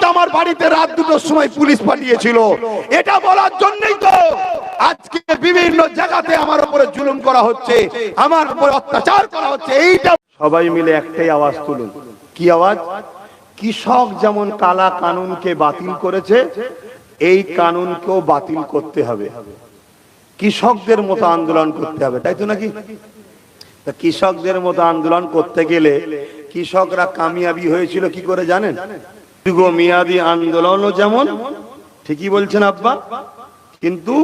তো আমার বাড়িতে রাত দুটোর সময় পুলিশ পাঠিয়েছিল। এটা বলার জন্যই তো আজকে বিভিন্ন জায়গাতে আমার উপরে জুলুম করা হচ্ছে, আমার উপরে অত্যাচার করা হচ্ছে, এইটা সবাই মিলে একটাই আওয়াজ তুলুন। কি আওয়াজ? কৃষক যেমন কালা কানুনকে বাতিল করেছে, এই কানুনকেও বাতিল করতে হবে। কৃষকদের মতো আন্দোলন করতে হবে, তাই তো নাকি? কৃষকদের মতো আন্দোলন করতে গেলে কৃষকরা কামিয়াবি হয়েছিল কি করে জানেন? দীর্ঘমেয়াদী আন্দোলনও যেমন, ঠিকই বলছেন আব্বা, কিন্তু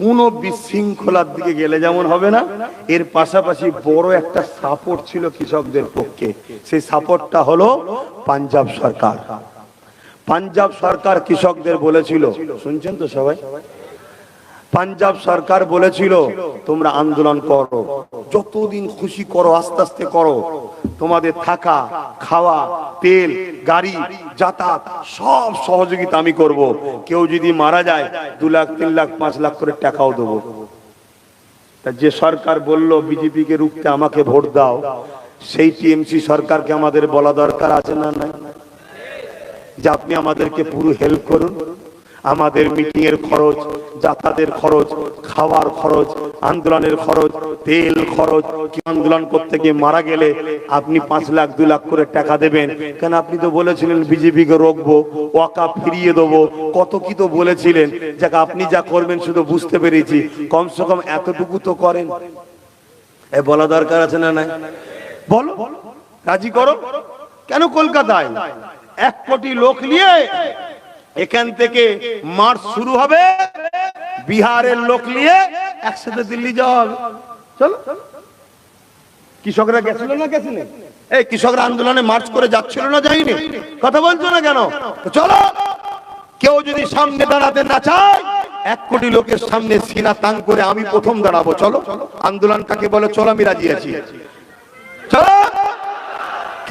কোন বিশৃঙ্খলার দিকে গেলে যেমন হবে না। এর পাশাপাশি বড় একটা সাপোর্ট ছিল কৃষকদের পক্ষে। সেই সাপোর্টটা হলো পাঞ্জাব সরকার। পাঞ্জাব সরকার কৃষকদের বলেছিল, শুনছেন তো সবাই? পাঞ্জাব সরকার বলেছিল, তোমরা আন্দোলন করো। যতদিন খুশি করো, আস্তে আস্তে করো। তোমাদের থাকা, খাওয়া, তেল, গাড়ি, যাতায়াত, সব সহযোগিতা আমি করব। কেউ যদি মারা যায়, দু লাখ, তিন লাখ, পাঁচ লাখ করে টাকাও দেবো। তা যে সরকার বলল বিজেপি কে রুখতে আমাকে ভোট দাও। সেই টিএমসি সরকারকে আমাদের বলা দরকার আছে না নাই? যে আপনি আমাদেরকে পুরো হেল্প করুন। আমাদের মিটিং এর খরচ, যাতায়াতের খরচ, খাওয়ার খরচ, আন্দোলনের খরচ, তেল খরচ কি আন্দোলন করতে গিয়ে মারা গেলে আপনি পাঁচ লাখ দু লাখ করে টাকা দেবেন। কেন আপনি তো বলেছিলেন বিজেপি কে রোকবো ওয়াকা ফিরিয়ে দেবো। কত কি তো বলেছিলেন? যাকে, আপনি যা করবেন শুধু বুঝতে পেরেছি। কমসে কম এতটুকু তো করেন। এ বলা দরকার আছে না নাই? বলো, রাজি করো। কেন কলকাতায়? এক কোটি লোক নিয়ে এখান থেকে মার্চ শুরু হবে। বিহারের লোক নিয়ে একসাথে দিল্লি যাওয়া চলো। কৃষকরা গেছিল না গেছিল এই কৃষকরা আন্দোলনে মার্চ করে যাচ্ছিল না যায়নি? কথা বলছো না কেন? চলো। কেউ যদি সামনে দাঁড়াতে না চায়, এক কোটি লোকের সামনে সিনা তাং করে আমি প্রথম দাঁড়াবো। চলো। আন্দোলন কাকে বলে? চলো, আমি রাজি আছি।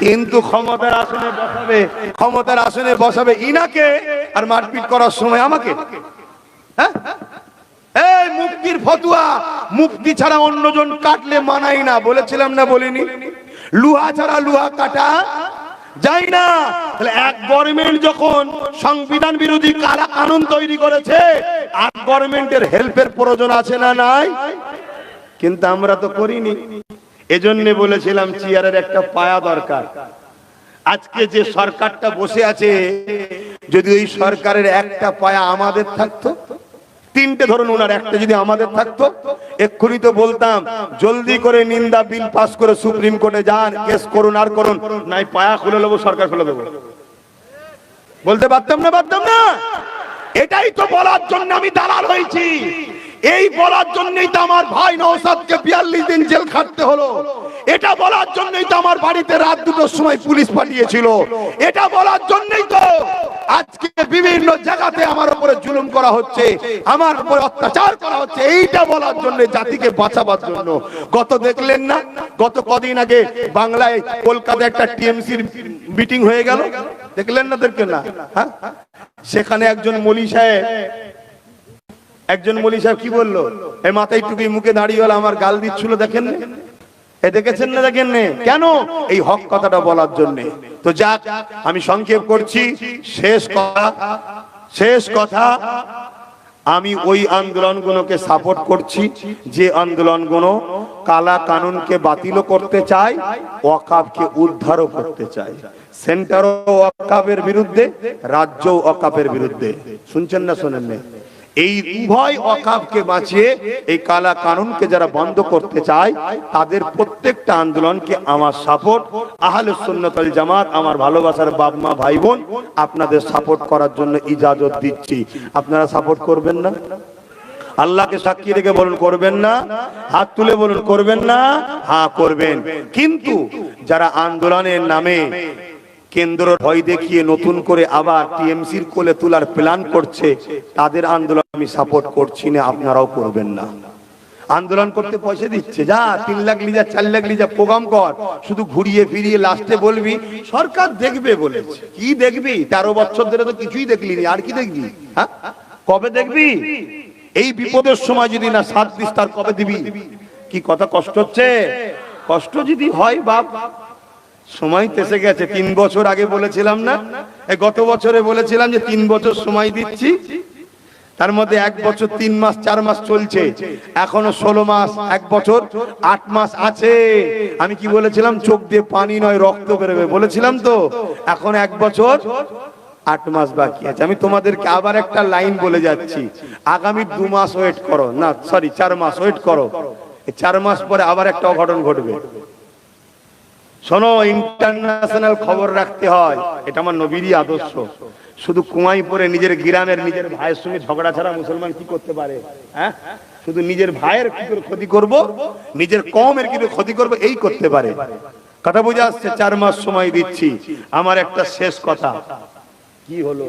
কিন্তু ক্ষমতার আসনে বসাবে, ক্ষমতার আসনে বসাবে ইনাকে আর মারপিট করার সময় আমাকে। হ্যাঁ? এই মুক্তির ফতুয়া, মুক্তি ছাড়া অন্যজন কাটলে মানাই না, বলেছিলাম না বলিনি? লুহা ছাড়া লুহা কাটা যাই না। তাহলে এক গভর্নমেন্ট যখন সংবিধান বিরোধী কারা কানুন তৈরি করেছে আর গভর্নমেন্টের হেল্পের প্রয়োজন আছে না নাই? কিন্তু আমরা তো করিনি। এজন্য বলেছিলাম চেয়ারের একটা পায়া দরকার। আজকে যে সরকারটা বসে আছে, যদি ওই সরকারের একটা পায়া আমাদের থাকতো, তিনটে ধরুন ওনার, একটা যদি আমাদের থাকতো, এক্ষুনি তো বলতাম, জলদি করে নিন্দা বিল পাস করে সুপ্রিম কোর্টে যান, কেস করুন আর করুন, নাই পায়া খুলে নেব, সরকার খুলে দেবো। বলতে পারতাম না পারতাম না? এটাই তো বলার জন্য আমি দালাল হয়েছি। এই বলার জন্যই তো আমার ভাই নওসাদকে বিয়াল্লিশ দিন জেল খাটতে হলো। এটা বলার জন্যই তো আমার বাড়িতে রাত দুটোর সময় পুলিশ পাঠিয়েছিল। এটা বলার জন্যই তো আজকে বিভিন্ন জায়গাতে আমার উপরে জুলুম করা হচ্ছে, আমার উপরে অত্যাচার করা হচ্ছে। এইটা বলার জন্য জাতিকে বাঁচাবার জন্য। গত দেখলেন না? গত কদিন আগে বাংলায় কলকাতায় একটা টিএমসির মিটিং হয়ে গেল। দেখলেন না দেখলেন না? হ্যাঁ? সেখানে একজন মলি সাহেব একজন মলি সাহেব কি বলল? এই মাথায় টুকি মুখে দাঁড়িয়ে হলো আমার গাল দিচ্ছিল দেখেন এ দেখেছেন না দেখেন? কেন? এই হক কথাটা বলার জন্য। তো যাক, আমি সংক্ষেপ করছি। শেষ কথা শেষ কথা, আমি ওই আন্দোলনগুলোকে সাপোর্ট করছি। যে আন্দোলনগুলো কালা কানুনকে বাতিলও করতে চায় ওয়াকাবকে উদ্ধারও করতে চায়। সেন্টারও ওয়াকাবের বিরুদ্ধে রাজ্য ওয়াকাবের বিরুদ্ধে। শুনছেন না শোনেন না? এই উভয় অকাবকে বাঁচিয়ে এই কালা কানুনকে যারা বন্ধ করতে চায়, তাদের প্রত্যেকটা আন্দোলনকে আমার সাপোর্ট আহলে সুন্নতল জামাত, আমার ভালোবাসার বাপ, মা, ভাই, বোন, আপনাদের সাপোর্ট করার জন্য ইজাজত দিচ্ছি। আপনারা সাপোর্ট করবেন না? আল্লাহকে সাক্ষী রেখে বলুন, করবেন না? হাত তুলে বলুন, করবেন না? হ্যাঁ করবেন। কিন্তু যারা আন্দোলনের নামে কেন্দ্র ভয় দেখিয়ে নতুন করে আবার টিএমসির কোলে তোলার প্ল্যান করছে, তাদের আন্দোলন আমি সাপোর্ট করছি না, আপনারাও করবেন না। আন্দোলন করতে পয়সা দিচ্ছে, যা তিন লাখ লিজা, চার লাখ লিজা প্রোগ্রাম কর, শুধু ঘুরিয়ে ফিরিয়ে লাস্টে বলবি, সরকার দেখবে বলেছে। কি দেখবি? তেরো বছর ধরে তো কিছুই দেখলি আর কি দেখবি? হ্যাঁ? কবে দেখবি? এই বিপদের সময় যদি না সাত দিস, তার কবে দিবি? কি কথা কষ্ট হচ্ছে? কষ্ট যদি হয়, বাপ সময় তো এসে গেছে। তিন বছর আগে বলেছিলাম না? গত বছরে বলেছিলাম যে তিন বছর সময় দিচ্ছি। তার মধ্যে এক বছর, তিন মাস, চার মাস চলছে। এখনও ষোলো মাস, এক বছর, আট মাস আছে। আমি কি বলেছিলাম? চোখ দিয়ে পানি নয়, রক্ত বেরোবে। বলেছিলাম তো, এখন এক বছর, আট মাস বাকি আছে। আমি তোমাদেরকে আবার একটা লাইন বলে যাচ্ছি। আগামী দু মাস ওয়েট করো। না, সরি, চার মাস, ওয়েট করো। চার মাস পরে আবার একটা অঘটন ঘটবে। শোনো ইন্টারন্যাশনাল খবর রাখতে হয়। এটা আমার নবীরই আদর্শ। শুধু কুমাই পরে নিজের গ্রামের নিজের ভাইয়ের সঙ্গে ঝগড়া ছাড়া মুসলমান কি করতে পারে হ্যাঁ? শুধু নিজের ভাইয়ের কি করে ক্ষতি করব, নিজের কমের কি ক্ষতি করব, এই করতে পারে। কথা বুঝে আসছে, চার মাস সময় দিচ্ছি। আমার একটা শেষ কথা। কি হলো?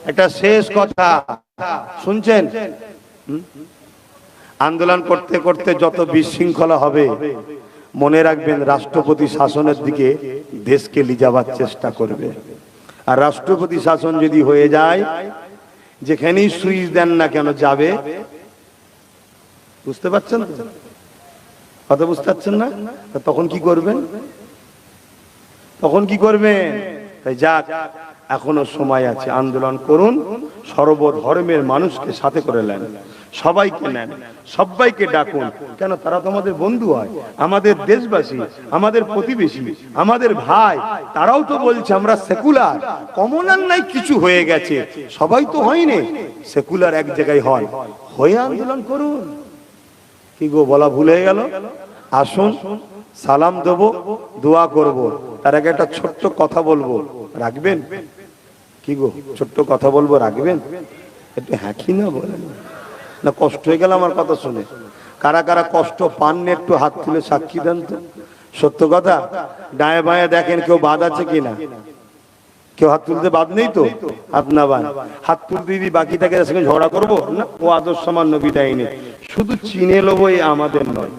একটা শেষ কথা। শুনছেন? আন্দোলন করতে করতে যত বিশৃঙ্খলা হবে মনে রাখবেন, রাষ্ট্রপতি শাসনের দিকে দেশকে লিজাবার চেষ্টা করবে। আর রাষ্ট্রপতি শাসন যদি হয়ে যায়, যেখানেই সুইচ দেন না কেন যাবে? বুঝতে পারছেন কথা বুঝতে পারছেন না? তখন কি করবেন? তখন কি করবেন? তাই যাক, এখনও সময় আছে, আন্দোলন করুন, সর্বধর্মের মানুষকে সাথে করে নেন, সবাইকে নেন, সবাইকে ডাকুন। কেন? তারা তো আমাদের বন্ধু হয়, আমাদের দেশবাসী, আমাদের প্রতিবেশী, আমাদের ভাই, তারাও তো বলছে আমরা সেকুলার। কমনার নাই কিছু হয়ে গেছে, সবাই তো হয়নি, সেকুলার এক জায়গায় হয় হয়ে আন্দোলন করুন। কি গো, বলা ভুল হয়ে গেল? আসুন, সালাম দেবো, দোয়া করব। তার আগে একটা ছোট্ট কথা বলব। রাখবেন? কি গো, ছোট্ট কথা বলব, রাখবেন? একটু হ্যাঁকি না বলেন? না, কষ্ট হয়ে গেল আমার কথা শুনে। কারা কারা কষ্ট পাননি, একটু হাত তুলে সাক্ষী দেন তো। সত্য কথা? ডায়ে বাঁয়ে দেখেন কেউ বাদ আছে কিনা কেউ হাত তুলতে বাদ নেই তো? হাত না বান হাত তুলতে দিদি বাকি থাকে সঙ্গে ঝগড়া করব? না, ও আদর্শ আমার নবী দেয়নি শুধু চিনে লোবো আমাদের নয়।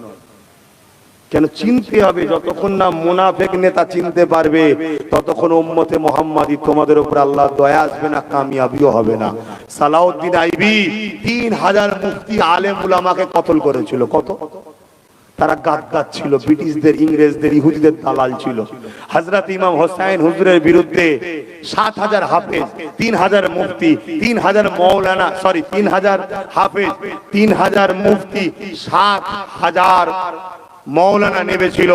কেন চিনতে হবে, যতক্ষণ না মোনাফেক নেতা চিনতে পারবে, ততক্ষণ উম্মতে মোহাম্মদী তোমাদের উপর আল্লাহ দয়া আসবে না, কামিয়াবিও হবে না। সালাউদ্দিন আইবি তিন হাজার মুফতি আলেম উলামাকে কতল করেছিল? কত? তারা গাদ্দার ছিল, ব্রিটিশদের, ইংরেজদের, ইহুদিদের দালাল ছিল। হজরত ইমাম হোসাইন হুজুরের বিরুদ্ধে সাত হাজার হাফেজ, তিন হাজার মুফতি, তিন হাজার মৌলানা সরি তিন হাজার হাফেজ, তিন হাজার মুফতি, সাত হাজার মৌলানা নেমেছিল।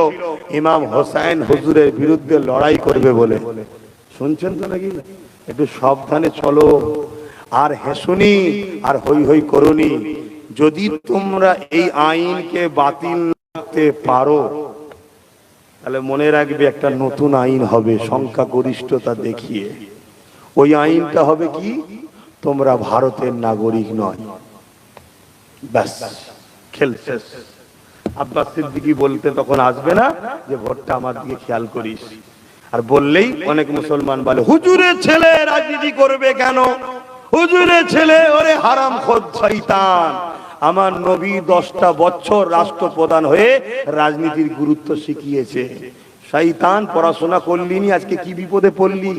ইমাম হোসাইন হুজুরের বিরুদ্ধে লড়াই করবে বলে। শুনছেন তো নাকি? একটু সাবধানে চলো। আর হেসুনি, আর হই হই করুনি। যদি তোমরা এই আইনকে বাতিল করতে পারো, তাহলে মনে রাখবে একটা নতুন আইন হবে সংখ্যা গরিষ্ঠতা দেখিয়ে। ওই আইনটা হবে কি? তোমরা ভারতের নাগরিক নয়। ব্যাস, খেল শেষ। আব্বাস সিদ্দিকি বলতে তখন আসবে না যে, ভোটটা আমার দিকে খেয়াল করিস। আর বললেই অনেক মুসলমান বলে, হুজুরের ছেলে রাজনীতি করবে কেন? হুজুরের ছেলে, ওরে হারাম খোদ শয়তান। আমার নবী দশটা বছর রাষ্ট্রপ্রধান হয়ে রাজনীতির গুরুত্ব শিখিয়েছে। শয়তান পড়াশোনা করলিনি, আজকে কি বিপদে পড়লি?